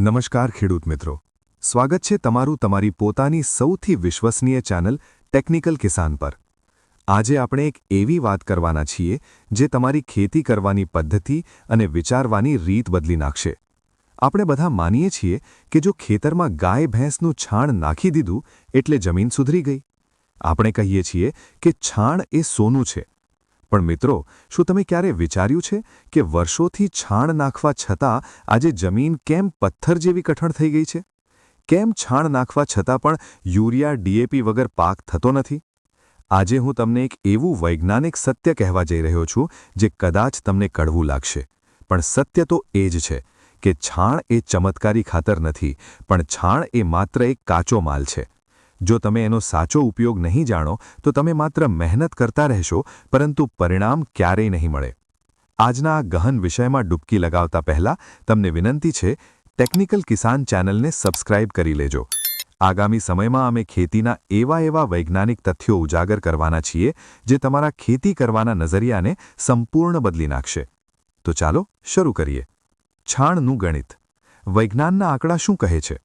નમસ્કાર ખેડૂત મિત્રો. સ્વાગત છે તમારું તમારી પોતાની સૌથી વિશ્વસનીય ચેનલ ટેકનિકલ કિસાન પર. આજે આપણે એક એવી વાત કરવાના છીએ, જે તમારી ખેતી કરવાની પદ્ધતિ અને વિચારવાની રીત બદલી નાખશે. આપણે બધા માનીએ છીએ કે જો ખેતરમાં ગાય ભેંસનું છાણ નાખી દીધું, એટલે જમીન સુધરી ગઈ. આપણે કહીએ છીએ કે છાણ એ સોનું છે. પણ મિત્રો, શું તમે ક્યારે વિચાર્યું છે કે વર્ષોથી છાણ નાખવા છતાં આજે જમીન કેમ પથ્થર જેવી કઠણ થઈ ગઈ છે? કેમ છાણ નાખવા છતાં પણ યુરિયા ડીએપી વગર પાક થતો નથી? આજે હું તમને એક એવું વૈજ્ઞાનિક સત્ય કહેવા જઈ રહ્યો છું જે કદાચ તમને કડવું લાગશે. પણ સત્ય તો એ જ છે કે છાણ એ ચમત્કારી ખાતર નથી, પણ છાણ એ માત્ર એક કાચો માલ છે. જો તમે એનો સાચો ઉપયોગ નહીં જાણો, તો તમે માત્ર મહેનત કરતા રહેશો, પરંતુ પરિણામ ક્યારેય નહીં મળે. આજના આ ગહન વિષયમાં ડૂબકી લગાવતા પહેલા તમને વિનંતી છે, ટેકનિકલ કિસાન ચેનલને સબસ્ક્રાઇબ કરી લેજો. આગામી સમયમાં અમે ખેતીના એવા એવા વૈજ્ઞાનિક તથ્યો ઉજાગર કરવાના છીએ, જે તમારા ખેતી કરવાના નજરિયાને સંપૂર્ણ બદલી નાખશે. તો ચાલો શરૂ કરીએ. છાણનું ગણિત. વૈજ્ઞાનના આંકડા શું કહે છે?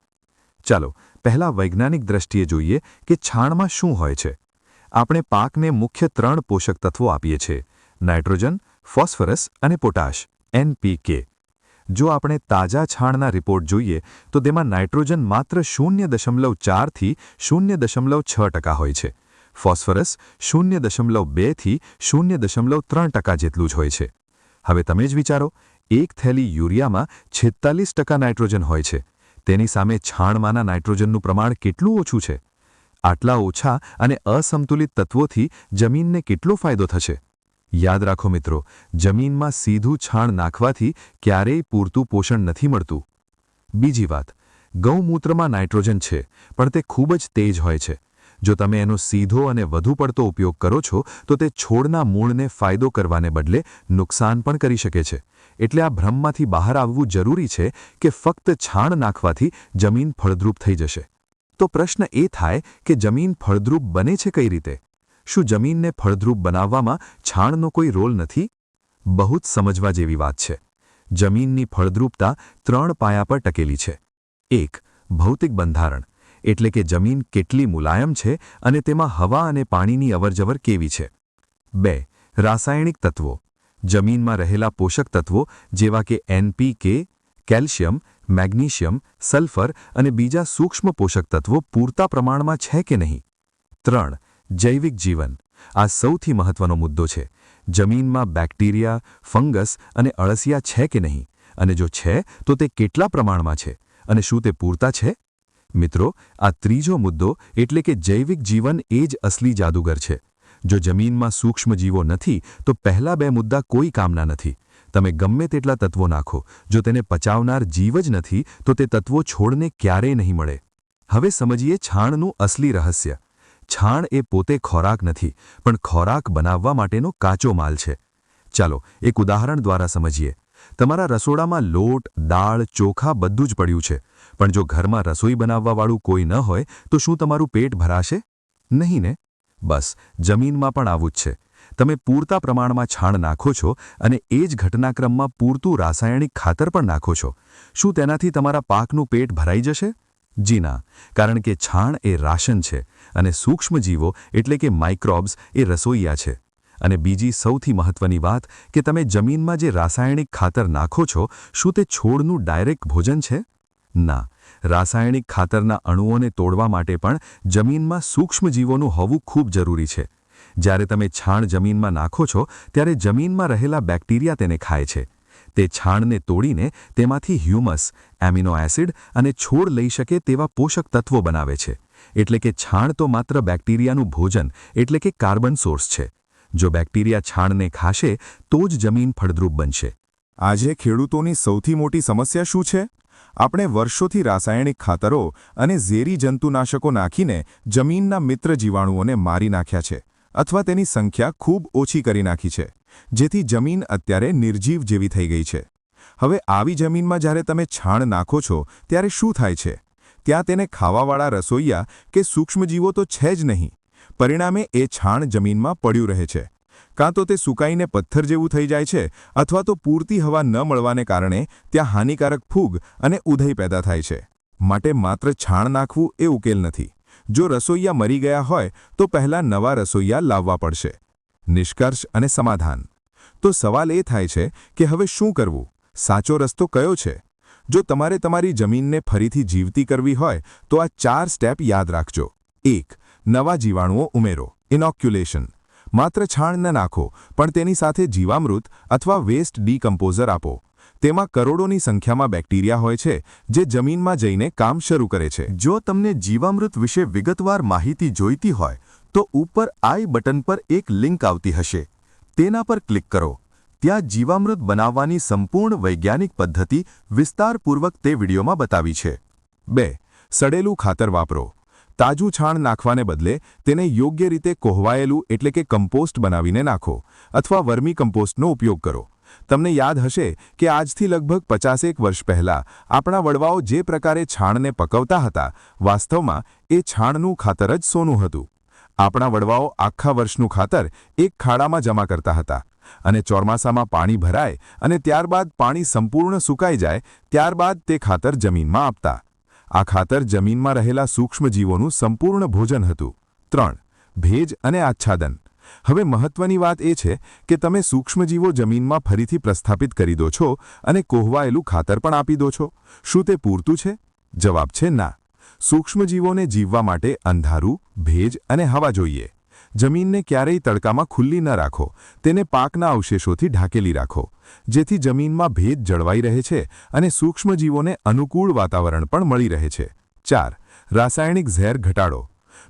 ચાલો પહેલા વૈજ્ઞાનિક દ્રષ્ટિએ જોઈએ કે છાણમાં શું હોય છે. આપણે પાકને મુખ્ય ત્રણ પોષક તત્વો આપીએ છીએ, નાઇટ્રોજન, ફોસ્ફરસ અને પોટાશ એનપીકે જો આપણે તાજા છાણના રિપોર્ટ જોઈએ, તો તેમાં નાઇટ્રોજન માત્ર શૂન્ય દશમલવ ચારથી શૂન્ય દશમલવ છ ટકા હોય છે. ફોસ્ફરસ શૂન્ય દશમલવ બેથી શૂન્ય દશમલવ ત્રણ ટકા જેટલું જ હોય છે. હવે તમે જ વિચારો, એક થેલી યુરિયામાં છેતાલીસ ટકા નાઇટ્રોજન હોય છે. તેની સામે છાણમાંના નાઇટ્રોજનનું પ્રમાણ કેટલું ઓછું છે? આટલા ઓછા અને અસંતુલિત તત્વોથી જમીનને કેટલો ફાયદો થશે? યાદ રાખો મિત્રો, જમીનમાં સીધું છાણ નાખવાથી ક્યારેય પૂરતું પોષણ નથી મળતું. બીજી વાત, ગૌમૂત્રમાં નાઇટ્રોજન છે, પણ તે ખૂબ જ તેજ હોય છે. જો તમે એનો સીધો અને વધુ પડતો ઉપયોગ કરો છો, તો તે છોડના મૂળને ફાયદો કરવાને બદલે નુકસાન પણ કરી શકે છે. એટલે આ ભ્રમમાંથી બહાર આવવું જરૂરી છે કે ફક્ત છાણ નાખવાથી જમીન ફળદ્રુપ થઈ જશે. તો પ્રશ્ન એ થાય કે જમીન ફળદ્રુપ બને છે કઈ રીતે? શું જમીનને ફળદ્રુપ બનાવવામાં છાણનો કોઈ રોલ નથી? બહુ જ સમજવા જેવી વાત છે. જમીનની ફળદ્રુપતા ત્રણ પાયા પર ટકેલી છે. એક, ભૌતિક બંધારણ. એટલે કે જમીન કેટલી મુલાયમ છે અને તેમાં હવા અને પાણીની અવરજવર કેવી છે. બે, રાસાયણિક તત્વો. જમીનમાં રહેલા પોષક તત્વો જેવા કે એનપીકે, કેલ્શિયમ, મેગ્નેશિયમ, સલ્ફર અને બીજા સૂક્ષ્મ પોષક તત્વો પૂરતા પ્રમાણમાં છે કે નહીં? ત્રણ, જૈવિક જીવન. આ સૌથી મહત્વનો મુદ્દો છે. જમીનમાં બેક્ટેરિયા, ફંગસ અને અળસિયા છે કે નહીં? અને જો છે, તો તે કેટલા પ્રમાણમાં છે? અને શું તે પૂરતા છે? મિત્રો, આ ત્રીજો મુદ્દો એટલે કે જૈવિક જીવન એ જ અસલી જાદુગર છે. જો જમીનમાં સૂક્ષ્મજીવો નથી, તો પહેલા બે મુદ્દા કોઈ કામના નથી. તમે ગમે તેટલા તત્વો નાખો. જો તેને પચાવનાર જીવ જ નથી, તો તે તત્વો છોડને ક્યારેય નહીં મળે. હવે સમજીએ છાણનું અસલી રહસ્ય. છાણ એ પોતે ખોરાક નથી, પણ ખોરાક બનાવવા માટેનો કાચો માલ છે. ચાલો, એક ઉદાહરણ દ્વારા સમજીએ. તમારા રસોડામાં લોટ, દાળ, ચોખા બધું જ પડ્યું છે. પણ જો ઘરમાં રસોઈ બનાવવાવાળું કોઈ ન હોય, તો શું તમારું પેટ ભરાશે? નહીં ને? બસ, જમીનમાં પણ આવું જ છે. તમે પૂરતા પ્રમાણમાં છાણ નાખો છો અને એ જ ઘટનાક્રમમાં પૂરતું રાસાયણિક ખાતર પણ નાખો છો. શું તેનાથી તમારા પાકનું પેટ ભરાઈ જશે? જી ના, કારણ કે છાણ એ રાશન છે અને સૂક્ષ્મજીવો એટલે કે માઇક્રોબ્સ એ રસોઈયા છે. અને બીજી સૌથી મહત્વની વાત કે તમે જમીનમાં જે રાસાયણિક ખાતર નાખો છો, શું તે છોડનું ડાયરેક્ટ ભોજન છે? ના, રાસાયણિક ખાતરના અણુઓને તોડવા માટે પણ જમીનમાં સૂક્ષ્મજીવોનું હોવું ખૂબ જરૂરી છે. જ્યારે તમે છાણ જમીનમાં નાખો છો, ત્યારે જમીનમાં રહેલા બેક્ટેરિયા તેને ખાય છે. તે છાણને તોડીને તેમાંથી હ્યુમસ, એમિનો એસિડ અને છોડ લઈ શકે તેવા પોષક તત્વો બનાવે છે. એટલે કે છાણ તો માત્ર બેક્ટેરિયાનું ભોજન, એટલે કે કાર્બન સોર્સ છે. જો બેક્ટેરિયા છાણને ખાશે, તો જ જમીન ફળદ્રુપ બનશે. આજે ખેડૂતોની સૌથી મોટી સમસ્યા શું છે? આપણે વર્ષોથી રાસાયણિક ખાતરો અને ઝેરી જંતુનાશકો નાખીને જમીનના મિત્ર જીવાણુઓને મારી નાખ્યા છે અથવા તેની સંખ્યા ખૂબ ઓછી કરી નાખી છે, જેથી જમીન અત્યારે નિર્જીવ જેવી થઈ ગઈ છે. હવે આવી જમીનમાં જ્યારે તમે છાણ નાખો છો, ત્યારે શું થાય છે? ત્યાં તેને ખાવાવાળા રસોઈયા કે સૂક્ષ્મજીવો તો છે જ નહીં. પરિણામે એ છાણ જમીનમાં પડ્યું રહે છે. કાં તો તે સુકાઈને પથ્થર જેવું થઈ જાય છે, અથવા તો પૂરતી હવા ન મળવાને કારણે ત્યાં હાનિકારક ફૂગ અને ઉધઈ પેદા થાય છે. માટે માત્ર છાણ નાખવું એ ઉકેલ નથી. જો રસોઈયા મરી ગયા હોય, તો પહેલાં નવા રસોઈયા લાવવા પડશે. નિષ્કર્ષ અને સમાધાન. તો સવાલ એ થાય છે કે હવે શું કરવું? સાચો રસ્તો કયો છે? જો તમારે તમારી જમીનને ફરીથી જીવતી કરવી હોય, તો આ ચાર સ્ટેપ યાદ રાખજો. એક, નવા જીવાણુઓ ઉમેરો. ઇનોક્યુલેશન માત્ર છાણ ન નાખો, પણ તેની સાથે જીવામૃત અથવા વેસ્ટ ડીકમ્પોઝર આપો. તેમાં કરોડોની સંખ્યામાં બેક્ટેરિયા હોય છે, જે જમીનમાં જઈને કામ શરૂ કરે છે. જો તમને જીવામૃત વિશે વિગતવાર માહિતી જોઈતી હોય, તો ઉપર આઈ બટન પર એક લિંક આવતી હશે. તેના પર ક્લિક કરો. ત્યાં જીવામૃત બનાવવાની સંપૂર્ણ વૈજ્ઞાનિક પદ્ધતિ વિસ્તારપૂર્વક તે વિડીયોમાં બતાવી છે. બે. સડેલું ખાતર વાપરો. તાજું છાણ નાખવાને બદલે તેને યોગ્ય રીતે કોહવાયેલું એટલે કે કમ્પોસ્ટ બનાવીને નાખો અથવા વર્મી કમ્પોસ્ટનો ઉપયોગ કરો. તમને યાદ હશે કે આજથી લગભગ પચાસેક વર્ષ પહેલાં આપણા વડવાઓ જે પ્રકારે છાણને પકવતા હતા, વાસ્તવમાં એ છાણનું ખાતર જ સોનું હતું. આપણા વડવાઓ આખા વર્ષનું ખાતર એક ખાડામાં જમા કરતા હતા અને ચોમાસામાં પાણી ભરાય અને ત્યારબાદ પાણી સંપૂર્ણ સુકાઈ જાય, ત્યારબાદ તે ખાતર જમીનમાં આપતા. આ ખાતર જમીનમાં રહેલા સૂક્ષ્મજીવોનું સંપૂર્ણ ભોજન હતું. ત્રણ, ભેજ અને આચ્છાદન. હવે મહત્વની વાત એ છે કે તમે સૂક્ષ્મજીવો જમીનમાં ફરીથી પ્રસ્થાપિત કરી દો છો અને કોહવાયેલું ખાતર પણ આપી દો છો. શું તે પૂરતું છે? જવાબ છે ના. સૂક્ષ્મજીવોને જીવવા માટે અંધારું, ભેજ અને હવા જોઈએ. જમીનને ક્યારેય તડકામાં ખુલ્લી ન રાખો. તેને પાકના અવશેષોથી ઢાંકેલી રાખો, જેથી જમીનમાં ભેજ જળવાઈ રહે છે અને સૂક્ષ્મજીવોને અનુકૂળ વાતાવરણ પણ મળી રહે છે. ચાર, રાસાયણિક ઝેર ઘટાડો.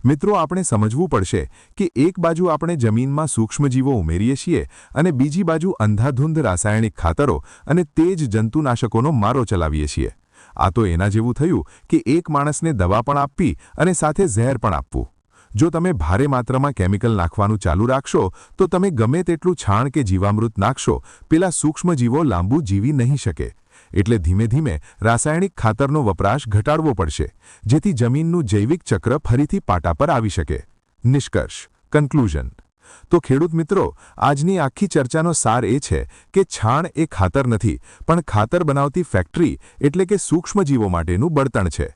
મિત્રો, આપણે સમજવું પડશે કે એક બાજુ આપણે જમીનમાં સૂક્ષ્મજીવો ઉમેરીએ છીએ અને બીજી બાજુ અંધાધૂંધ રાસાયણિક ખાતરો અને તે જ જંતુનાશકોનો મારો ચલાવીએ છીએ. આ તો એના જેવું થયું કે એક માણસને દવા પણ આપવી અને સાથે ઝેર પણ આપવું. જો તમે ભારે માત્રામાં કેમિકલ નાખવાનું ચાલુ રાખશો, તો તમે ગમે તેટલું છાણ કે જીવામૃત નાખશો, પેલા સૂક્ષ્મજીવો લાંબુ જીવી નહીં શકે. એટલે ધીમે ધીમે રાસાયણિક ખાતરનો વપરાશ ઘટાડવો પડશે, જેથી જમીનનું જૈવિક ચક્ર ફરીથી પાટા પર આવી શકે. નિષ્કર્ષ કન્ક્લુઝન તો ખેડૂત મિત્રો, આજની આખી ચર્ચાનો સાર એ છે કે છાણ એ ખાતર નથી, પણ ખાતર બનાવતી ફેક્ટરી એટલે કે સૂક્ષ્મજીવો માટેનું બળતણ છે.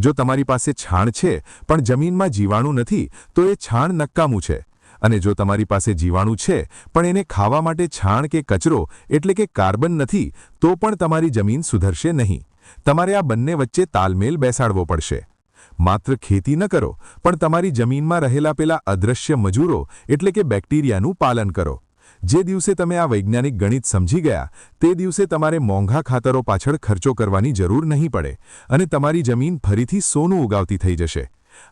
જો તમારી પાસે છાણ છે, પણ જમીનમાં જીવાણું નથી, તો એ છાણ નક્કામું છે. અને જો તમારી પાસે જીવાણું છે, પણ એને ખાવા માટે છાણ કે કચરો, એટલે કે કાર્બન નથી, તો પણ તમારી જમીન સુધરશે નહીં. તમારે આ બંને વચ્ચે તાલમેલ બેસાડવો પડશે. માત્ર ખેતી ન કરો, પણ તમારી જમીનમાં રહેલા પેલા અદૃશ્ય મજૂરો, એટલે કે બેક્ટેરિયાનું પાલન કરો. જે દિવસે તમે આ વૈજ્ઞાનિક ગણિત સમજી ગયા, તે દિવસે તમારે મોંઘા ખાતરો પાછળ ખર્ચો કરવાની જરૂર નહીં પડે અને તમારી જમીન ફરીથી સોનું ઉગાવતી થઈ જશે.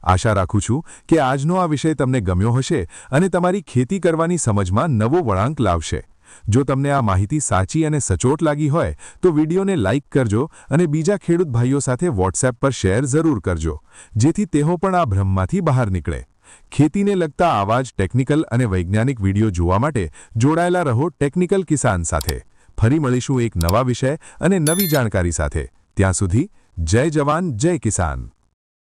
આશા રાખું છું કે આજનો આ વિષય તમને ગમ્યો હશે અને તમારી ખેતી કરવાની સમજમાં નવો વળાંક લાવશે. જો તમને આ માહિતી સાચી અને સચોટ લાગી હોય, તો વિડીયોને લાઇક કરજો અને બીજા ખેડૂત ભાઈઓ સાથે વોટ્સએપ પર શેર જરૂર કરજો, જેથી તેઓ પણ આ ભ્રમમાંથી બહાર નીકળે. ખેતીને લગતા આવા જ ટેકનિકલ અને વૈજ્ઞાનિક વીડિયો જોવા માટે જોડાયેલા રહો ટેકનિકલ કિસાન સાથે. ફરી મળીશું એક નવા વિષય અને નવી જાણકારી સાથે. ત્યાં સુધી જય જવાન, જય કિસાન.